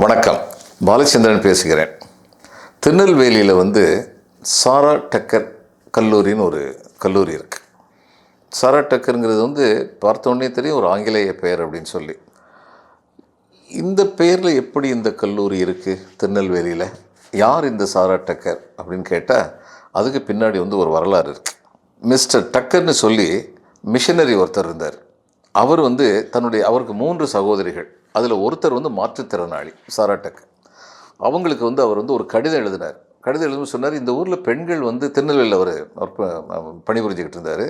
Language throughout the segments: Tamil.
வணக்கம். பாலச்சந்திரன் பேசுகிறேன். திருநெல்வேலியில் வந்து சாரா டக்கர் கல்லூரின்னு ஒரு கல்லூரி இருக்குது சாரா டக்கருங்கிறது வந்து பார்த்த உடனே தெரியும் ஒரு ஆங்கிலேய பெயர் அப்படின்னு சொல்லி. இந்த பெயரில் எப்படி இந்த கல்லூரி இருக்குது திருநெல்வேலியில்? யார் இந்த சாரா டக்கர் அப்படின்னு கேட்டால் அதுக்கு பின்னாடி வந்து ஒரு வரலாறு இருக்குது மிஸ்டர் டக்கர்னு சொல்லி மிஷனரி ஒருத்தர் இருந்தார். அவர் வந்து தன்னுடைய அவருக்கு மூன்று சகோதரிகள். அதில் ஒருத்தர் வந்து மாற்றுத்திறனாளி சாராட்டக் அவங்களுக்கு வந்து அவர் வந்து ஒரு கடிதம் எழுதினார். கடிதம் எழுதும் சொன்னார் இந்த ஊரில் பெண்கள் வந்து திருநெல்வேலியில் அவர் பணிபுரிஞ்சிக்கிட்டு பணிபுரிஞ்சுக்கிட்டு இருந்தார்.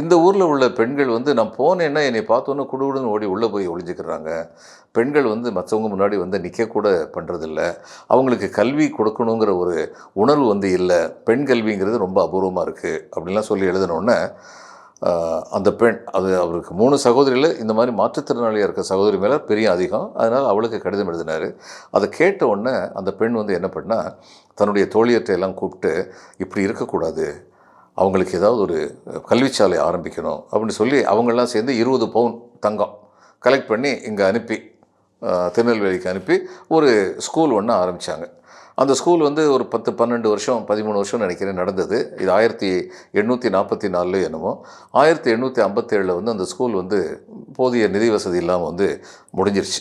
இந்த ஊரில் உள்ள பெண்கள் வந்து நான் போனேன்னா என்னை பார்த்தோன்னே குடுகுடுன்னு ஓடி உள்ளே போய் ஒழிஞ்சிக்கிறாங்க பெண்கள் வந்து மற்றவங்க முன்னாடி வந்து நிற்கக்கூட பண்ணுறதில்ல அவங்களுக்கு கல்வி கொடுக்கணுங்கிற ஒரு உணர்வு வந்து இல்லை. பெண் கல்விங்கிறது ரொம்ப அபூர்வமாக இருக்குது அப்படின்லாம் சொல்லி எழுதினோன்னே அந்த பெண் அது அவருக்கு மூணு சகோதரியில் இந்த மாதிரி மாற்றுத்திறனாளியாக இருக்க சகோதரி மேலே பெரிய அதிகம். அதனால் அவளுக்கு கடிதம் எழுதினார். அதை கேட்ட உடனே அந்த பெண் வந்து என்ன பண்ணால் தன்னுடைய தோழியத்தை எல்லாம் கூப்பிட்டு இப்படி இருக்கக்கூடாது. அவங்களுக்கு ஏதாவது ஒரு கல்விச்சாலை ஆரம்பிக்கணும். அப்படின்னு சொல்லி அவங்கெல்லாம் சேர்ந்து இருபது பவுன் தங்கம் கலெக்ட் பண்ணி இங்கே அனுப்பி திருநெல்வேலிக்கு அனுப்பி ஒரு ஸ்கூல் ஒன்று ஆரம்பித்தாங்க அந்த ஸ்கூல் வந்து ஒரு பத்து பன்னெண்டு வருஷம் பதிமூணு வருஷம் நினைக்கிறேன் நடந்தது. இது ஆயிரத்தி எண்ணூற்றி நாற்பத்தி நாலு என்னமோ. ஆயிரத்தி எண்ணூற்றி ஐம்பத்தேழில் வந்து அந்த ஸ்கூல் வந்து போதிய நிதி வசதி இல்லாமல் வந்து முடிஞ்சிருச்சு.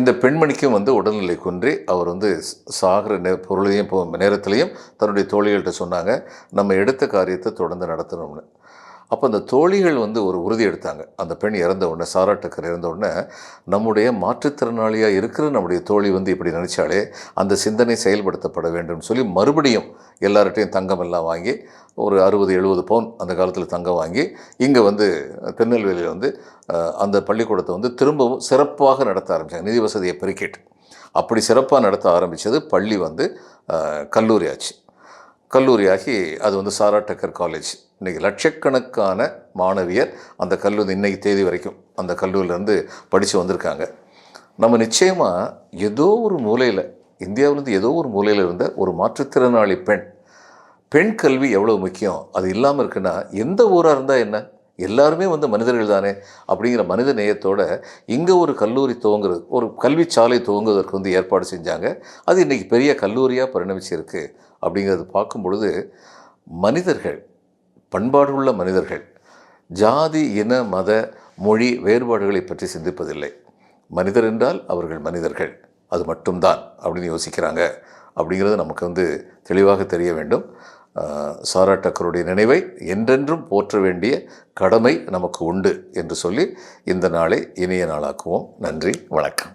இந்த பெண்மணிக்கும் வந்து உடல்நிலை குன்றி. அவர் வந்து சாகிற நே பொருளையும் நேரத்திலையும் தன்னுடைய தோழிகள்கிட்ட சொன்னாங்க நம்ம எடுத்த காரியத்தை தொடர்ந்து நடத்தணும்னு. அப்போ அந்த தோழிகள் வந்து ஒரு உறுதி எடுத்தாங்க. அந்த பெண் இறந்த உடனே சாரா டக்கர் இறந்த உடனே நம்முடைய மாற்றுத்திறனாளியாக இருக்கிற நம்முடைய தோழி வந்து இப்படி நினச்சாலே அந்த சிந்தனை செயல்படுத்தப்பட வேண்டும்னு சொல்லி மறுபடியும் எல்லார்ட்டையும் தங்கம் எல்லாம் வாங்கி ஒரு அறுபது எழுபது பவுன் அந்த காலத்தில் தங்கம் வாங்கி இங்கே வந்து திருநெல்வேலியில் வந்து அந்த பள்ளிக்கூடத்தை வந்து திரும்பவும் சிறப்பாக நடத்த ஆரம்பித்தாங்க நிதி வசதியை பெருக்கிட்டு. அப்படி சிறப்பாக நடத்த ஆரம்பித்தது பள்ளி வந்து கல்லூரி ஆச்சு கல்லூரியாகி அது வந்து சாரா டக்கர் காலேஜ் இன்றைக்கி லட்சக்கணக்கான மாணவியர் அந்த கல்லூரி இன்றைக்கி தேதி வரைக்கும் அந்த கல்லூரியிலேருந்து படித்து வந்திருக்காங்க. நம்ம நிச்சயமாக ஏதோ ஒரு மூலையில் இந்தியாவிலேருந்து ஏதோ ஒரு மூலையில் இருந்த ஒரு மாற்றுத்திறனாளி பெண் பெண் கல்வி எவ்வளோ முக்கியம்? அது இல்லாமல் இருக்குன்னா எந்த ஊராக இருந்தால் என்ன? எல்லாருமே வந்து மனிதர்கள் தானே அப்படிங்கிற மனித நேயத்தோடு இங்கே ஒரு கல்லூரி துவங்குறது ஒரு கல்வி சாலை துவங்குவதற்கு வந்து ஏற்பாடு செஞ்சாங்க. அது இன்றைக்கி பெரிய கல்லூரியாக பரிணமிச்சிருக்கு. அப்படிங்கிறது பார்க்கும் பொழுது மனிதர்கள் பண்பாடுள்ள மனிதர்கள் ஜாதி இன மத மொழி வேறுபாடுகளை பற்றி சிந்திப்பதில்லை. மனிதர் என்றால் அவர்கள் மனிதர்கள். அது மட்டும்தான் அப்படின்னு யோசிக்கிறாங்க. அப்படிங்கிறது நமக்கு வந்து தெளிவாக தெரிய வேண்டும். சாரா டக்கருடைய நினைவை என்றென்றும் போற்ற வேண்டிய கடமை நமக்கு உண்டு என்று சொல்லி இந்த நாளை இனிய நாளாக்குவோம். நன்றி வணக்கம்.